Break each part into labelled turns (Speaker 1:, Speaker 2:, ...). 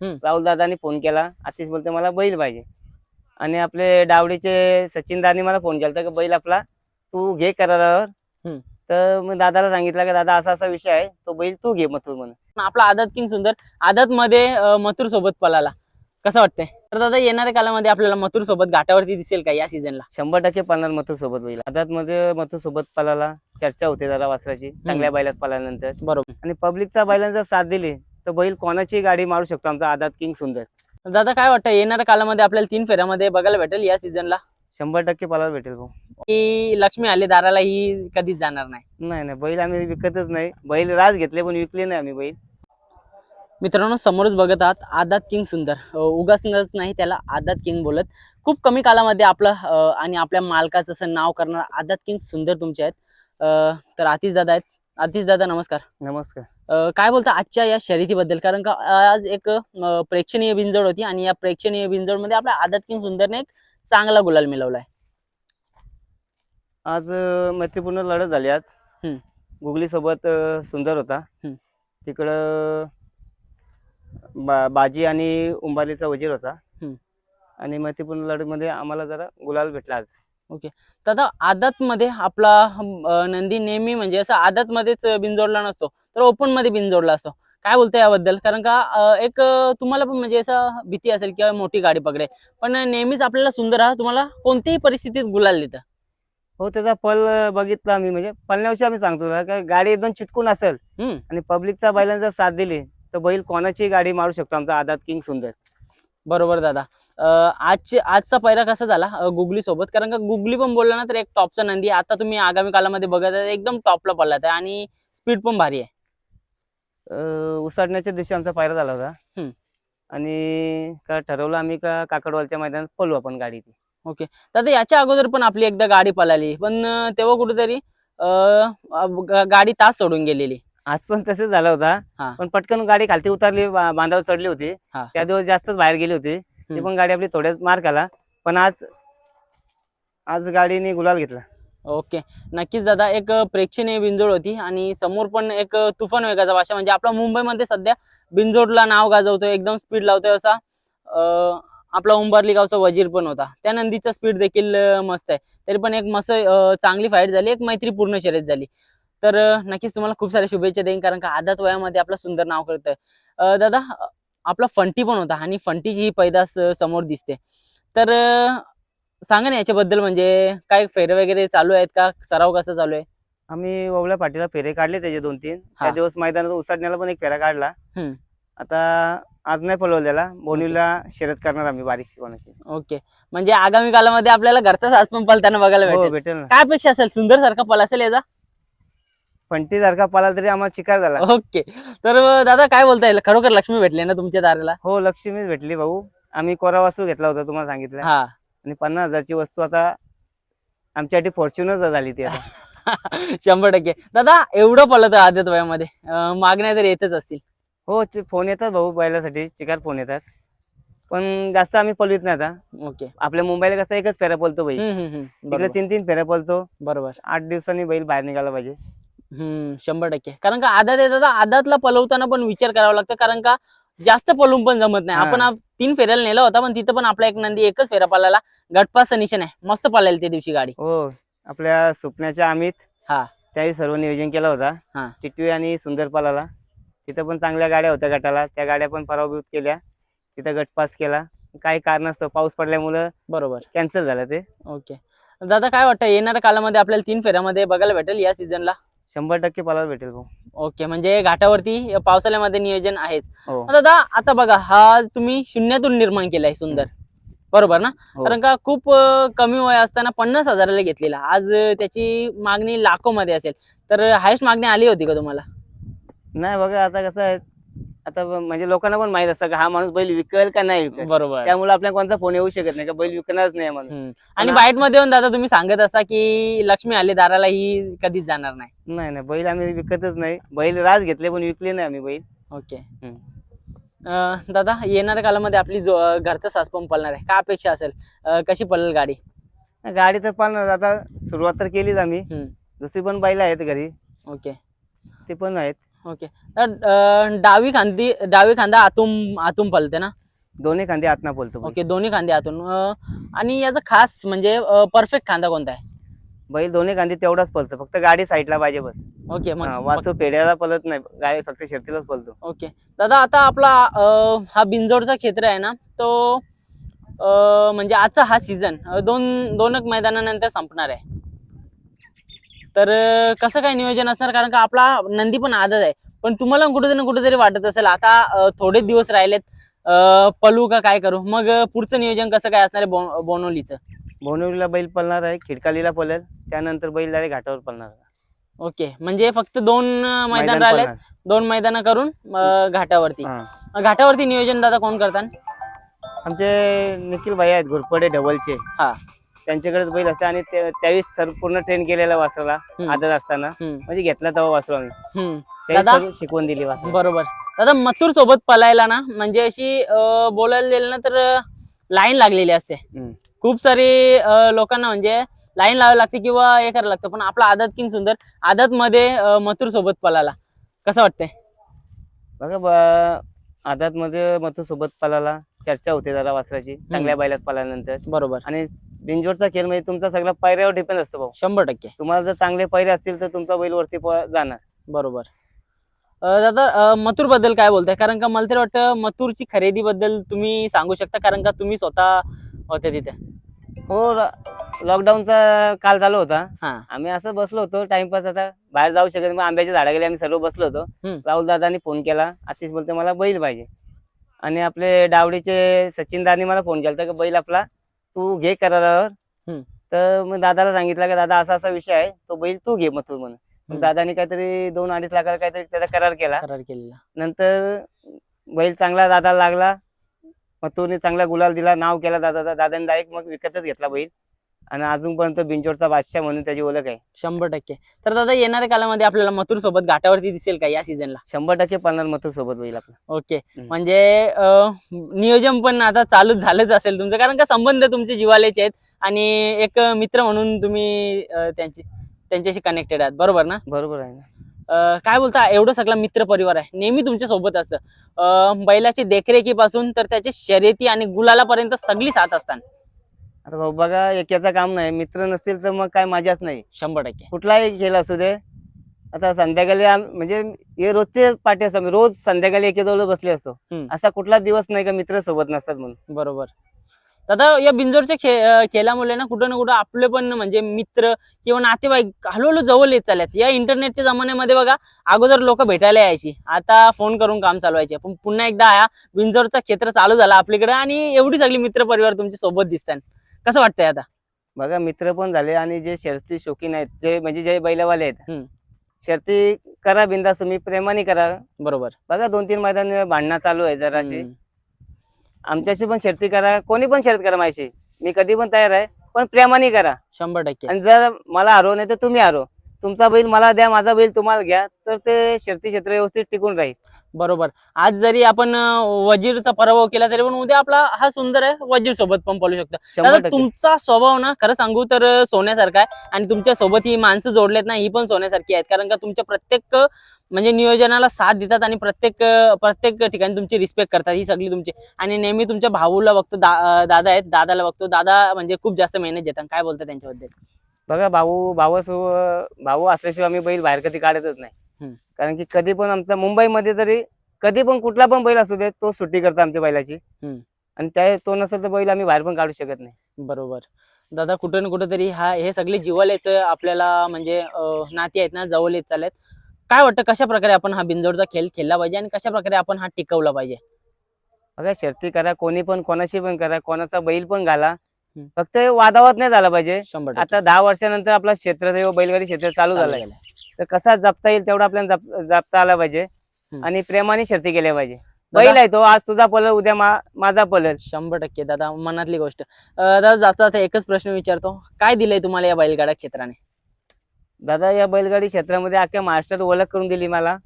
Speaker 1: Rahul दादानी phone केला. आतिश बोलते मला बैल पाहिजे. आणि आपले डावडीचे सचिन दानी मला फोन केला की बैल आपला तू घे करारावर. तर मी दादाला सांगितलं की दादा असा असा विषय आहे तो बैल तू घे मथुर म्हणून.
Speaker 2: आपला आदत किंग सुंदर आदत मध्ये मथुर सोबत पळाला. कसं वाटतंय? तर दादा येणाऱ्या कालामध्ये आपल्याला मथुर सोबत घाटावरती दिसेल का या सीझनला
Speaker 1: शंभर टक्के पळणार मथुर सोबत बैल. आदात मध्ये मथुर सोबत पळाला. चर्चा होते जरा वासराची चांगल्या बैलात पळाल्यानंतर.
Speaker 2: बरोबर.
Speaker 1: आणि पब्लिकचा बैलांचा साथ दिली. तर बैल कोणाची गाडी मारू शकतो आमचा आदात किंग सुंदर.
Speaker 2: दादा काय वाटतं? येणाऱ्या कालामध्ये आपल्याला तीन फेऱ्यामध्ये बघायला भेटेल या सीझनला
Speaker 1: शंभर टक्के पळायला भेटेल भाऊ.
Speaker 2: लक्ष्मी आले दाराला ही कधीच जाणार नाही?
Speaker 1: नाही नाही बैल आम्ही विकतच नाही. बैल राज घेतले पण विकले नाही आम्ही बैल.
Speaker 2: मित्रांनो समोरच बघत आहात आदात किंग सुंदर. उगाच नाही त्याला आदात किंग बोलत. खूप कमी कालामध्ये आपलं आणि आपल्या मालकाचं असं नाव करणार आदात किंग सुंदर तुमचे आहेत. तर आतिश दादा आहेत. आतिश दादा नमस्कार.
Speaker 1: नमस्कार.
Speaker 2: अं, काय बोलता आजच्या या शर्यतीबद्दल? कारण का आज एक अं, प्रेक्षणीय बिंजोड होती आणि या प्रेक्षणीय बिंजोडमध्ये आपल्या आदात किंग सुंदरने एक चांगला गुलाल मिळवलाय.
Speaker 1: आज अं, मैत्रीपूर्ण लढत झाली आज.
Speaker 2: हम्म.
Speaker 1: गुगली सोबत अं, सुंदर होता.
Speaker 2: हम्म.
Speaker 1: तिकडं बा बाजी आणि उंबालीचा वजीर होता.
Speaker 2: हम्म.
Speaker 1: आणि मैत्रीपूर्ण लढतमध्ये आम्हाला जरा गुलाल भेटला आज.
Speaker 2: दादा आदत मध्ये आपला नंदी नेहमी म्हणजे असं आदत मध्येच बिनजोडला नसतो तर ओपनमध्ये बिनजोडला असतो. काय बोलता याबद्दल? कारण का एक तुम्हाला पण म्हणजे असं भीती असेल किंवा मोठी गाडी पकडे पण नेहमीच आपल्याला सुंदर हा तुम्हाला कोणत्याही परिस्थितीत गुलाल देतं.
Speaker 1: हो त्याचा पल बघितला आम्ही म्हणजे पळण्याविषयी आम्ही सांगतो गाडी एकदम चिटकून असेल आणि पब्लिकचा बैलांचा साथ दिली तर बैल कोणाची गाडी मारू शकतो आमचा आदात किंग सुंदर.
Speaker 2: बरोबर दादा. आजचे आजचा पैरा कसा झाला गुगली सोबत? कारण का गुगली पण बोलला ना तर एक टॉपचा नंदी. आता तुम्ही आगामी कालामध्ये बघत आहे एकदम टॉपला पडलात आहे आणि स्पीड पण भारी आहे.
Speaker 1: उसाडण्याच्या दिवशी आमचा पायरा झाला होता. आणि का ठरवलं आम्ही का काकडवालच्या मैदानात पळू आपण गाडी ती
Speaker 2: दादा याच्या अगोदर पण आपली एकदा गाडी पळाली पण तेव्हा कुठेतरी गाडी तास सोडून गेलेली.
Speaker 1: आज पण तसंच झालं. होता. पण पटकन गाडी खालती उतरली बांधावर चढली होती. त्या दिवस जास्तच बाहेर गेली होती. ती. पण गाडी आपली थोड्याच मार्क आला. पण आज आज गाडीने गुलाल घेतला.
Speaker 2: ओके. नक्कीच दादा एक प्रेक्षणीय बिंजोड होती आणि समोर पण एक तुफान वेगाचा भाषा म्हणजे आपला मुंबईमध्ये सध्या बिंजोडला नाव गाजवतोय एकदम स्पीड लावतोय असा आपला उंबरली गावचा वजीर पण होता. त्या नंदीचा स्पीड देखील मस्त आहे. तरी पण एक मस्त चांगली फाईट झाली. एक मैत्रीपूर्ण शर्यत झाली. तर नक्कीच तुम्हाला खूप साऱ्या शुभेच्छा देईन कारण का आदात वयामध्ये आपलं सुंदर नाव अं, दादा आपला फंटी पण होता आणि फंटीची ही पैदास समोर दिसते. तर सांगा ना याच्याबद्दल म्हणजे काय फेरे वगैरे चालू आहेत का? सराव कसा चालू आहे?
Speaker 1: आम्ही ओवळ्या पाठीला फेरे काढले त्याचे दोन तीन. त्या दिवस मैदानात उसाडण्याला पण एक फेरा काढला. आता आज नाही पळवलं त्याला. बोनीला शर्यत करणार आम्ही बारीक कोणाची
Speaker 2: ओके. म्हणजे आगामी कालामध्ये आपल्याला घरचा सास पण पलताना बघायला
Speaker 1: हो
Speaker 2: भेटेल. काय अपेक्षा असेल? सुंदर सारखा पल असेल याचा?
Speaker 1: फंटी सारखा पळाला तरी आम्हाला चिकार झाला.
Speaker 2: ओके. तर दादा काय बोलता येईल खरोखर लक्ष्मी भेटली ना तुमच्या दाराला?
Speaker 1: हो लक्ष्मीच भेटली भाऊ. आम्ही कोरा वास्तू घेतला होता तुम्हाला सांगितलं.
Speaker 2: हा.
Speaker 1: आणि पन्नास हजारची वस्तू आता आमच्यासाठी फॉर्च्युनच झाली ती आता.
Speaker 2: शंभर टक्के. दादा एवढं पलत आदत वयामध्ये. मागण्या तर येतच असतील.
Speaker 1: हो फोन येतात भाऊ बैलासाठी चिकार फोन येतात. पण जास्त आम्ही पळवीत नाही आता.
Speaker 2: ओके.
Speaker 1: आपल्या मुंबईला कसं एकच बैल
Speaker 2: हम्म, हम्म, हम्म.
Speaker 1: तिकडे तीन तीन फेऱ्या पळतो.
Speaker 2: बरोबर.
Speaker 1: आठ दिवसांनी बैल बाहेर निघाला पाहिजे.
Speaker 2: हम्म शंभर टक्के. कारण का आदात दादा आदातला पलवताना पण विचार करावा लागतो. कारण का जास्त पलवून पण जमत नाही. आपण आप- तीन फेऱ्याला नेला होता पण तिथं पण आपला एक नंदी एकच फेरा पालाला गटपासचं निशाण आहे मस्त पालायला त्या दिवशी गाडी.
Speaker 1: हो आपल्या सुपण्याच्या अमित
Speaker 2: हा.
Speaker 1: त्याही सर्व नियोजन केलं
Speaker 2: हा.
Speaker 1: होता टिटवी आणि सुंदरपालाला तिथं पण चांगल्या गाड्या होत्या गटाला. त्या गाड्या पण पराभूत केल्या. तिथं गटपास केला. काही कारणास्तव पाऊस पडल्यामुळं
Speaker 2: बरोबर.
Speaker 1: कॅन्सल झालं ते.
Speaker 2: ओके. दादा काय वाटतं? येणाऱ्या कालामध्ये आपल्याला तीन फेऱ्यामध्ये बघायला भेटेल या सीझनला
Speaker 1: शंभर टक्के पळायला भेटेल भाऊ.
Speaker 2: ओके म्हणजे घाटावरती पावसाळ्यामध्ये नियोजन आहेच.
Speaker 1: हो.
Speaker 2: दादा आता बघा हा तुम्ही शून्यातून निर्माण केलाय सुंदर. बरोबर ना?
Speaker 1: हो.
Speaker 2: कारण का खूप अं, कमी वय असताना पन्नास हजाराला घेतलेला. आज अं, त्याची मागणी लाखो मध्ये असेल. तर हायस्ट मागणी आली होती का तुम्हाला?
Speaker 1: नाही बघा आता कसं आहे आता म्हणजे लोकांना पण माहीत असतं का हा माणूस बैल विकल का नाही विकल
Speaker 2: बरोबर.
Speaker 1: त्यामुळे आपल्याला कोणता फोन येऊ शकत नाही का बैल विकणारच नाही म्हणून.
Speaker 2: आणि बाईटमध्ये येऊन दादा तुम्ही सांगत असता की लक्ष्मी आले दाराला ही कधीच जाणार नाही.
Speaker 1: नाही नाही. बैल आम्ही विकतच नाही. बैल राज घेतले पण विकले नाही आम्ही बैल.
Speaker 2: ओके. दादा येणाऱ्या कालामध्ये आपली जो घरचा सास पण पळणार आहे. काय अपेक्षा असेल? कशी पळेल गाडी?
Speaker 1: गाडी तर पण आता सुरुवात तर केलीच आम्ही. दुसरी पण बैल आहेत घरी.
Speaker 2: ओके.
Speaker 1: ते पण आहेत.
Speaker 2: ओके. तर डावी खांदी डावी खांदा आतून आतून पलते ना?
Speaker 1: दोन्ही खांदे आतना बोलतो बैल.
Speaker 2: ओके दोन्ही खांदे आतून. अं, आणि याचा खास म्हणजे परफेक्ट खांदा कोणता आहे?
Speaker 1: बैल दोन्ही खांदे तेवढाच पलतो फक्त गाडी साईडला पाहिजे बस.
Speaker 2: ओके
Speaker 1: हा,
Speaker 2: मग
Speaker 1: वासू पेढ्याला पलत नाही गाडी फक्त शर्तीलाच पलतो.
Speaker 2: ओके. दादा आता आपला अं, हा बिंजोडचा क्षेत्र आहे ना तो अं, म्हणजे आजचा हा सीझन दोन दोन एक मैदानानंतर संपणार आहे. तर कसं काय नियोजन असणार? कारण का आपला नंदी पण आदत आहे. पण तुम्हाला कुठेतरी ना कुठेतरी वाटत असेल आता अं, थोडेच दिवस राहिलेत पलू का काय करू? मग पुढचं नियोजन कसं काय असणार आहे बो- बोनोलीचं?
Speaker 1: भोनवलीला बैल पळणार आहे खिडकालीला पळेल त्यानंतर बैल डायरेक्ट घाटावर पळणार
Speaker 2: ओके. म्हणजे फक्त दोन मैदान
Speaker 1: पळणार.
Speaker 2: दोन मैदान करून घाटावरती. घाटावरती नियोजन दादा कोण करतात
Speaker 1: आमचे निखिल भाई आहेत घोरपडे ढवलचे.
Speaker 2: हा.
Speaker 1: त्यांच्याकडेच बैल असते आणि ते- त्यावेळेस सर पूर्ण ट्रेन केलेला वासराला
Speaker 2: हम्म.
Speaker 1: आदत असताना.
Speaker 2: हम्म,
Speaker 1: म्हणजे घेतला तेव्हा वासरू आम्ही
Speaker 2: हम्म.
Speaker 1: त्यावेळेस
Speaker 2: दादा?
Speaker 1: सर्व शिकवून दिली वासरू
Speaker 2: बरोबर. दादा मथुर सोबत पलायला ना म्हणजे अशी अं, बोलायला गेलं ना तर लाईन लागलेली असते. खूप सारी अं, लोकांना म्हणजे लाईन लावावी लागते किंवा हे करावं लागतं पण आपला आदत किंग सुंदर. आदत मध्ये मथुर सोबत पलाला. कसं वाटतंय?
Speaker 1: बघा आदात मध्ये मथू सोबत पळाला चर्चा होते जरा वासराची चांगल्या बैलात पळाल्यानंतर
Speaker 2: बरोबर.
Speaker 1: आणि बिंजोडचा खेळ म्हणजे तुमचा सगळा पायऱ्यावर डिपेंड असतो भाऊ.
Speaker 2: शंभर टक्के.
Speaker 1: तुम्हाला जर चांगले पायरे असतील तर तुमचा बैल वरती प- जाणार.
Speaker 2: बरोबर. अं, दादा मथुरबद्दल काय बोलताय? कारण का मला तर वाटतं मथुरची खरेदी बद्दल तुम्ही सांगू शकता कारण का तुम्ही स्वतः होते तिथे.
Speaker 1: हो लॉकडाऊनचा काल चालू होता.
Speaker 2: हा.
Speaker 1: आम्ही असं बसलो होतो टाइमपास आता बाहेर जाऊ शकत नाही. मग आंब्याच्या झाडा गेले आम्ही सर्व बसलो होतो.
Speaker 2: हम्म.
Speaker 1: राहुल दादानी फोन केला. आतिश बोलते मला बैल पाहिजे. आणि आपले डावडीचे सचिन दानी मला फोन केला की बैल आपला तू घे करारावर. तर मग दादाला सांगितलं की दादा असा असा विषय आहे तो बैल तू घे मथुर म्हणून. मग
Speaker 2: हम्म.
Speaker 1: दादानी काहीतरी दोन अडीच लाखाला काहीतरी त्याचा करार केला.
Speaker 2: करार केलेला.
Speaker 1: नंतर बैल चांगला दादाला लागला. मथुरने चांगला गुलाल दिला नाव केला दादाचा. दादाने डायरेक्ट मग विकतच घेतला बैल. आणि अजूनपर्यंत बिंचोडचा बादशाह म्हणून त्याची ओळख आहे.
Speaker 2: शंभर टक्के. तर दादा येणाऱ्या कालामध्ये आपल्याला मथुर सोबत घाटावरती दिसेल का या सीझनला
Speaker 1: शंभर टक्के पळणार मथुर सोबत बैल आपला.
Speaker 2: ओके.
Speaker 1: हम्म.
Speaker 2: म्हणजे अं, नियोजन पण आता चालूच झालंच असेल तुमचं. कारण का संबंध तुमचे जिवाल्याचे आहेत आणि एक मित्र म्हणून तुम्ही अं, त्यांची त्यांच्याशी कनेक्टेड आहात. बरोबर ना?
Speaker 1: बरोबर आहे ना.
Speaker 2: अं, काय बोलता? एवढं सगळा मित्र परिवार आहे. नेहमी तुमच्यासोबत असतं. अं, बैलाची देखरेखीपासून तर त्याचे शर्यती आणि गुलालापर्यंत सगळी साथ असतात.
Speaker 1: आता भाऊ बघा एकाचं काम नाही. मित्र नसतील तर मग काय मजाच नाही.
Speaker 2: शंभर टक्के.
Speaker 1: कुठलाही खेळ असू दे. आता संध्याकाळी आम- म्हणजे हे रोजचे पाठी असतो आम्ही रोज संध्याकाळी एकेजवळ बसले असतो.
Speaker 2: हम्म.
Speaker 1: असा कुठला दिवस नाही का मित्र सोबत नसतात म्हणून.
Speaker 2: बरोबर. दादा या बिंजोरच्या खे अं, खेळामुळे ना कुठं ना कुठं आपले पण म्हणजे मित्र किंवा नातेवाईक हळूहळू जवळ येत चालल्यात. या इंटरनेटच्या जमान्यामध्ये बघा अगोदर लोक भेटायला यायची. आता फोन करून काम चालवायचे. पण पुन्हा एकदा हा बिंजोरचा क्षेत्र चालू झाला आपल्याकडे आणि एवढी सगळी मित्र परिवार तुमच्यासोबत दिसतात. कसं वाटतंय आता?
Speaker 1: बघा मित्र पण झाले आणि जे शर्ती शौकीन आहेत जे म्हणजे जे बैलवाले आहेत
Speaker 2: हम्म.
Speaker 1: शर्ती करा बिंदास तुम्ही प्रेमाने करा.
Speaker 2: बरोबर.
Speaker 1: बघा दोन तीन मैदान भांडणं चालू आहे जराशी.
Speaker 2: हम्म.
Speaker 1: आमच्याशी पण शर्ती करा कोणी पण शर्त करा माझ्याशी. मी कधी पण तयार आहे पण प्रेमाने करा.
Speaker 2: शंभर टक्के.
Speaker 1: आणि जर मला हरव नाही तर तुम्ही हरव. तुमचा बैल मला द्या माझा बैल तुम्हाला घ्या तर ते शर्ती क्षेत्र व्यवस्थित टिकून राहील.
Speaker 2: बरोबर. आज जरी आपण वजीरचा पराभव केला तरी पण उद्या आपला हा सुंदर आहे वजीर सोबत पण पळू शकतो.
Speaker 1: शंभर
Speaker 2: दादा
Speaker 1: टक्के.
Speaker 2: तुमचा स्वभाव ना खरं सांगू तर सोन्यासारखा आहे आणि तुमच्यासोबत ही माणसं जोडलेत ना ही पण सोन्यासारखी आहेत. कारण का तुमच्या प्रत्येक अं, म्हणजे नियोजनाला साथ देतात आणि प्रत्येक अं, प्रत्येक ठिकाणी तुमची रिस्पेक्ट करतात ही सगळी तुमची. आणि नेहमी तुमच्या भाऊला बघतो दा- अं, दादा आहेत दादाला बघतो. दादा म्हणजे खूप जास्त मेहनत घेतात. काय बोलतात त्यांच्याबद्दल?
Speaker 1: बघा भाऊ भाऊ भाऊ असल्याशिवाय आम्ही बैल बाहेर कधी काढतच नाही. कारण की कधी पण आमचा मुंबईमध्ये तरी कधी पण कुठला पण बैल असू दे तो सुट्टी करतो आमच्या बैलाची. आणि त्या तो नसेल तर बैल आम्ही बाहेर पण काढू शकत नाही
Speaker 2: बरोबर दादा कुठं ना कुठं तरी हा हे सगळे जिवालेच आपल्याला म्हणजे नाती आहेत ना जवळ येत चालत काय वाटतं कशा प्रकारे आपण हा बिंजोडचा खेळ खेळला पाहिजे आणि कशा प्रकारे आपण हा टिकवला पाहिजे
Speaker 1: बघा शर्ती करा कोणी पण कोणाशी पण करा कोणाचा बैल पण घाला. फक्त वादावाद नाही झाला पाहिजे.
Speaker 2: शंभर.
Speaker 1: आता दहा वर्षानंतर आपला क्षेत्र बैलगाडी क्षेत्र चालू झालंय. तर कसा जपता येईल तेवढा आपल्याला जप- जपता आला पाहिजे. आणि प्रेमाने शर्ती केल्या पाहिजे. बैल आहे तो आज तुझा पलल उद्या माझा पलल.
Speaker 2: शंभर टक्के दादा मनातली गोष्ट. दादा जाता जाता एकच प्रश्न विचारतो. काय दिलंय तुम्हाला या बैलगाडा क्षेत्राने?
Speaker 1: दादा या बैलगाडी क्षेत्रामध्ये अख्ख्या महाराष्ट्रात ओळख करून दिली मला.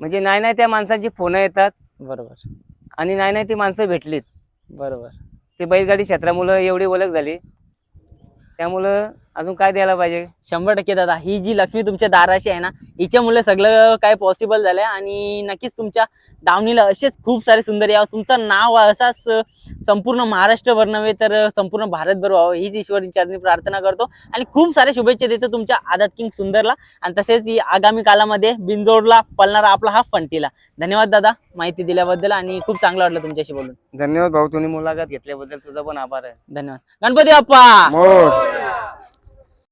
Speaker 1: म्हणजे नाही नाही त्या माणसांची फोन येतात.
Speaker 2: बरोबर.
Speaker 1: आणि नाही नाही ती माणसं भेटलीत.
Speaker 2: बरोबर.
Speaker 1: ती बैलगाडी क्षेत्रामुळं एवढी ओळख झाली. त्यामुळं अजून काय द्यायला पाहिजे?
Speaker 2: शंभर टक्के दादा. ही जी लक्ष्मी तुमच्या दाराशी आहे ना हिच्यामुळे सगळं काय पॉसिबल झालंय आणि नक्कीच तुमच्या दावणीला असेच खूप सारे सुंदर यावं. तुमचं नाव असाच संपूर्ण महाराष्ट्रभर नव्हे तर संपूर्ण भारतभर व्हावं. हीच ईश्वरी चरणी प्रार्थना करतो. आणि खूप सारे शुभेच्छा देतो तुमच्या आदात किंग सुंदरला. आणि तसेच आगामी कालामध्ये बिनजोडला पळणारा आपला हा फंटीला. धन्यवाद दादा माहिती दिल्याबद्दल आणि खूप चांगलं वाटलं तुमच्याशी बोलून.
Speaker 1: धन्यवाद भाऊ तुम्ही मुलाखत घेतल्याबद्दल तुझा पण आभार आहे.
Speaker 2: धन्यवाद. गणपती बाप्पा!